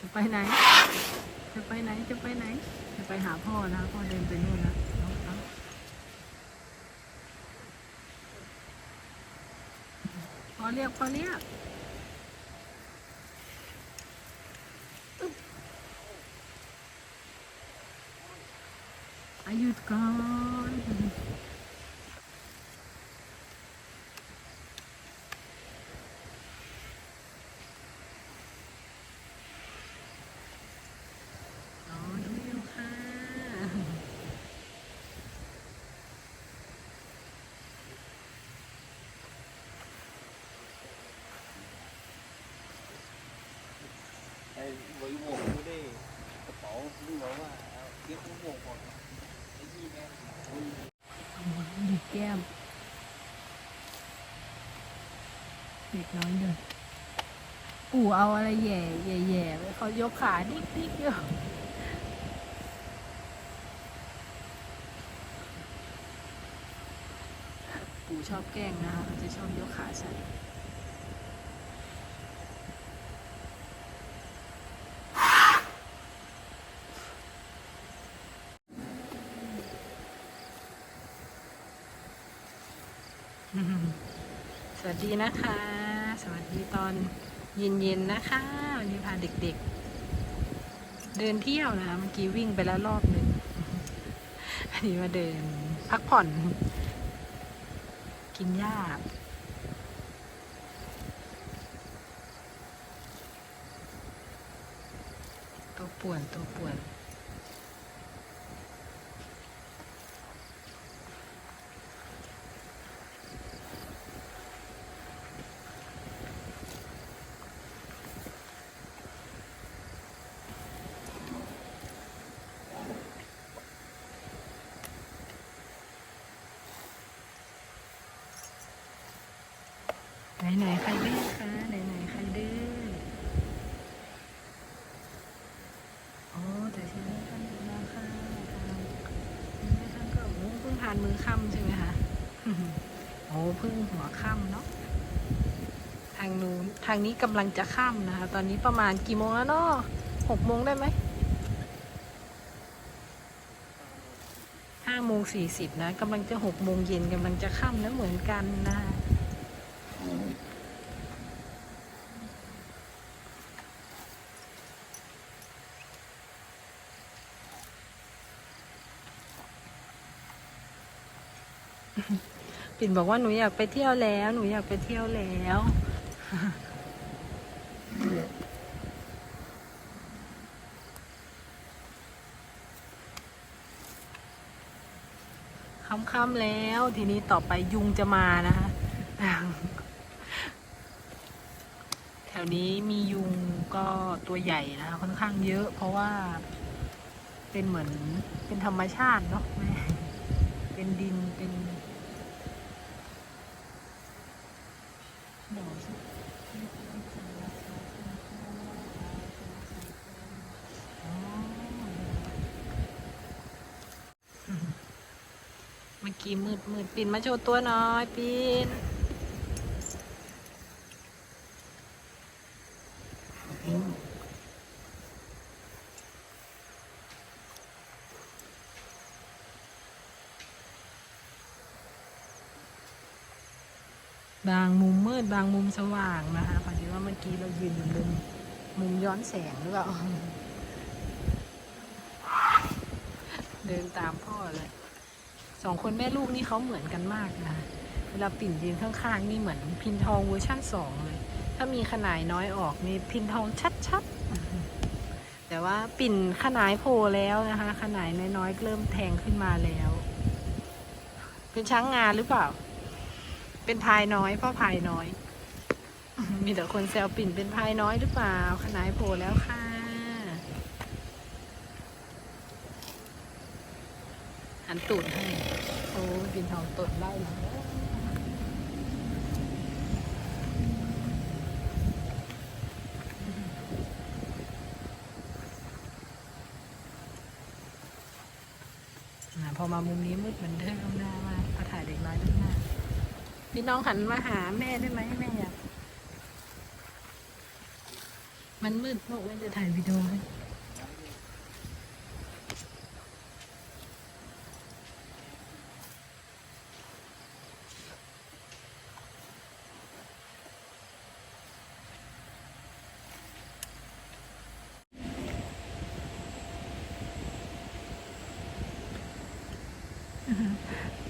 จะไปไหน จะไปไหน จะไปไหน จะไปหาพ่อนะ พ่อเดินไปนู่นนะเอาเอาพ่อเรียกพ่อเรียกอายุดก่อน อ๋อน้องวิวค่ะ ไอ้ไว้วงไม่ได้กระเป๋านี่บอกว่าเอาเก็บไว้วงก่อนไอ้ที่แม่ดูแก้มเด็กน้อยเดินปู่เอาอะไรแย่แย่แย่ไว้เขายกขาดิ๊กดิ๊กอยู่ปู่ชอบแกล้งนะคะจะชอบยกขาใส่ สวัส ดีนะคะ สวัสดีตอนเย็นๆนะคะวันนี้พาเด็กๆ เดินเที่ยวนะคะเมื่อกี้วิ่งไปแล้วรอบหนึ่งอันนี้มาเดินพักผ่อน กินหญ้าตัวป่วนตัวป่วน ไหนไหนๆใครดื้อคะไหนไหนๆใครดื้อโอ้แต่ทีนี้ท่านดูแลค่ะทีนี้ท่านก็โอ้เพิ่งทานมื้อค่ำใช่ไหมคะโอ้เพิ่งหัวค่ำเนาะทางนู้นทางนี้กำลังจะค่ำนะคะ ตอนนี้ประมาณกี่โมงแล้วเนาะหกโมงได้ไหมห้าโมงสี่สิบนะกำลังจะหกโมงเย็นกำลังจะค่ำแล้วเหมือนกันนะคะ ปิ่นบอกว่าหนูอยากไปเที่ยวแล้ว หนูอยากไปเที่ยวแล้ว ค่ำๆแล้ว ทีนี้ต่อไปยุงจะมานะคะ แถวนี้มียุงก็ตัวใหญ่นะคะค่อนข้างเยอะ เพราะว่าเป็นเหมือนเป็นธรรมชาติเนาะแม่เป็นดินเป็นดอกสิอ๋อ เมื่อกี้มืดมืดปินมาโชว์ตัวหน่อยปิน บางมุมมืดบางมุมสว่างนะคะพอดีว่าเมื่อกี้เรายืนอยู่มุมมุมย้อนแสงหรือเปล่า เดินตามพ่อเลยสองคนแม่ลูกนี่เขาเหมือนกันมากนะเวลาปิ่นยืนข้างๆ นี่เหมือนพินทองเวอร์ชั่นสองเลย ถ้ามีขนายน้อยออกนี่พินทองชัดๆ แต่ว่าปิ่นขนายโผล่แล้วนะคะ ขนายน้อยๆเริ่มแทงขึ้นมาแล้ว เป็นช้างงานหรือเปล่า เป็นพายน้อยพ่อพายน้อย มีแต่คนแซวปิ่นเป็นพายน้อยหรือเปล่า ขนายโผล่แล้วค่ะหันตูดให้ โอ้ปิ่นทองตดไล่แล้วอะพอมามุมนี้มืดเหมือนเดิมหน้ามาพอถ่ายเด็กน้อยด้านหน้า พี่น้องหันมาหาแม่ได้ไหมแม่อยากมันมืดบอกว่จะถ่ายวิดีโอให้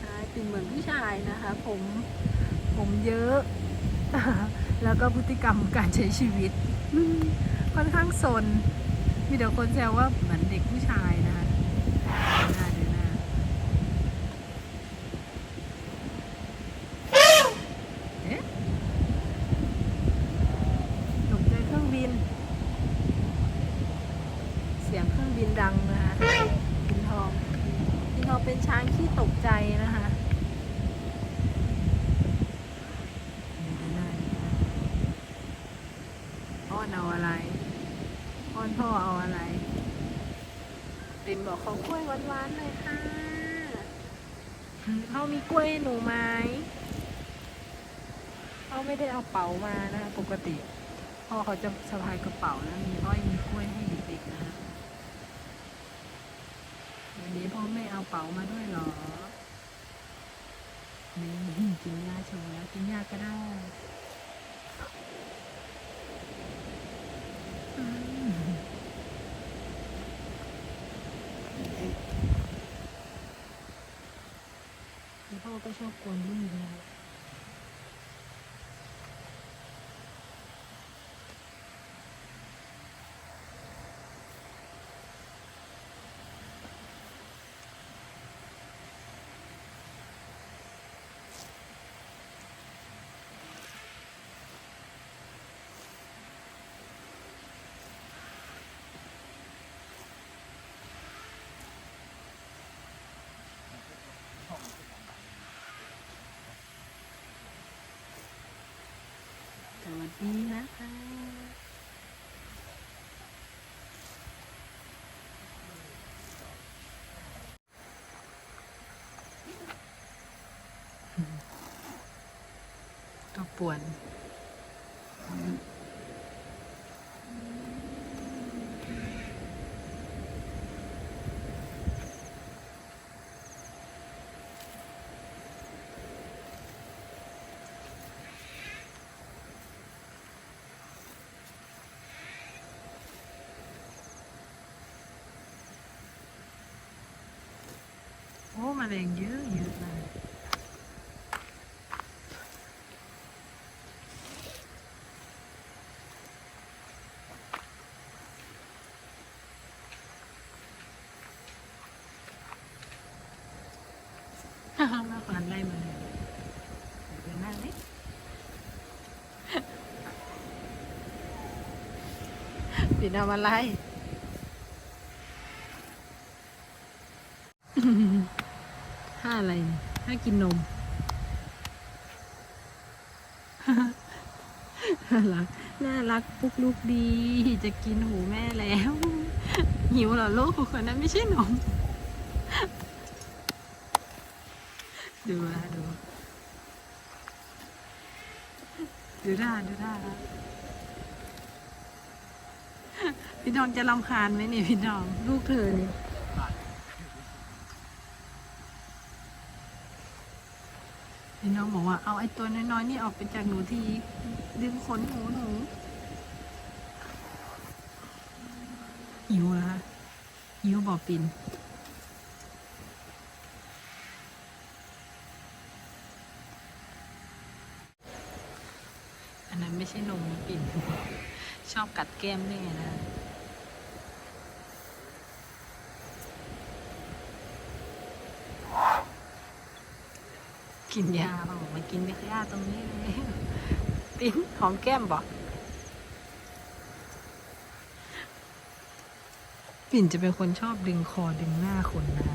ใช่เป็นเหมือน ผู้ชายนะคะ ผมผมเยอะ แล้วก็พฤติกรรมการใช้ชีวิต ค่อนข้างสนมีเดี๋ยวคนแซวว่าเหมือนเด็กผู้ชายนะคะดูหน้าดูหน้าเอ๊ะตกใจเครื่องบิน เสียงเครื่องบินดังนะคะพินทองพินทองเป็นช้างที่ตกใจนะคะดูหน้าดูหน้าอ้อนเอาอะไร อ้อนพ่อเอาอะไรติน บอกขอกล้วยหวานๆหน่อยค่ะเขามีกล้วยหนูไหมเขาไม่ได้เอาเป๋ามานะปกติพ่อเขาจะสะพายกระเป๋าแล้วมีอ้อยมีกล้วยให้เด็กๆนะคะวันนี้พ่อไม่เอาเป๋ามาด้วยเหรอนี่กินยาชว์แล้วกินยาก็ได้อืม แล้วพ่อก็ชอบกวนลูกนะสวัสดีนะคะ ตัวป่วนโอ้มาแรงเยอะเยอะเลย มาขวานไล่มาเลยเดี๋ยวน้านี้ปิดเอามาไล่ห้าอะไรห้ากินนมน่ารัก น่ารักปุกลูกดี จะกินหูแม่แล้ว หิวเหรอลูกคนนั้นไม่ใช่นม ดูนะดู ดูท่าดูท่าพี่น้องจะรำคาญไหมนี่พี่น้อง ลูกเธอเนี่ยพี่น้องบอกว่าเอาไอ้ตัวน้อยๆนี่ออกไปจากหนูทีดึงขนหูหนูหิวเหรอคะหิวบอปิน อันนั้นไม่ ใช่นมปิ่น ชอบกัดแก้มแม่นะกินยาเปล่ามากินยาตรงนี้เลยปิ้นหอมแก้มบอกปิ่นจะเป็นคนชอบดึงคอดึงหน้าคนนะ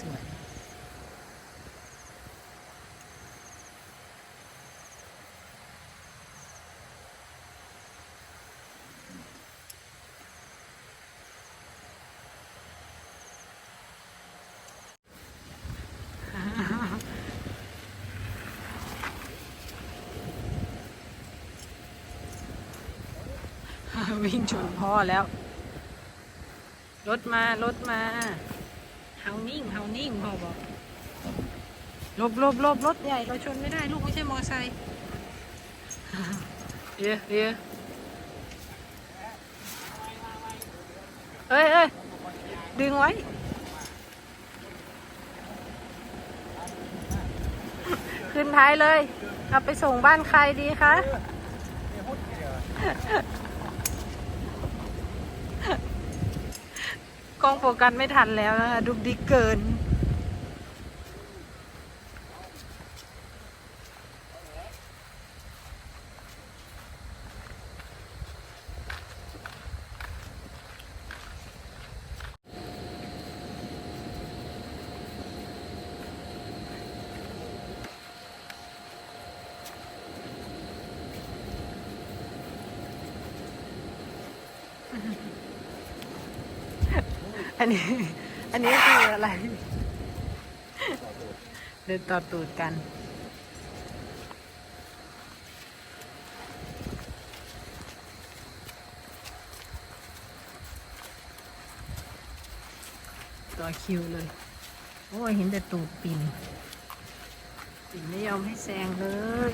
สวยวิ่งชนพ่อแล้ว รถมา รถมา เฮานิ่งเฮานิ่งพ่อบอกลบลบลบรถใหญ่เราชนไม่ได้ลูกไม่ใช่มอไซค์เยอะเยอะเอ้ยเอ้ยดึงไว้ ขึ้นท้ายเลย เอาไปส่งบ้านใครดีคะ ล้องโฟกัสไม่ทันแล้วนะคะดุกดิกเกิน อันนี้ อันนี้คืออะไร เดินต่อตูดกัน ต่อคิวเลย โอ้ยเห็นแต่ตูดปิ่นปิ่นไม่ยอมให้แซงเลย